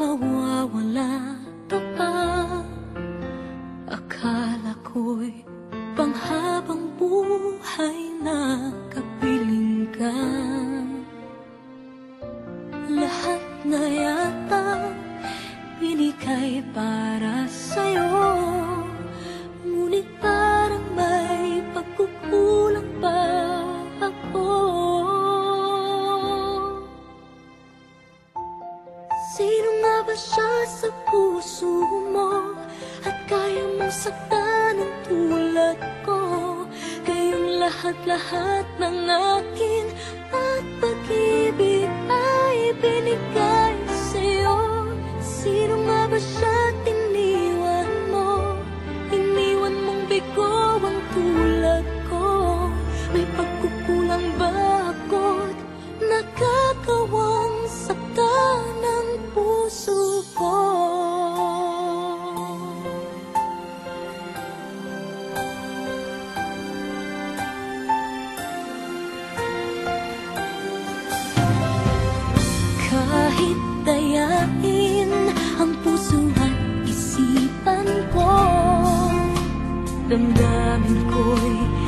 mawawala pa ba? Akala ko'y panghabang buhay na kapiling ka sa puso mo At kaya mong saktan ang tulad ko. Kayong lahat-lahat ng akin kahit ang puso at isipan ko Damdamin ko'y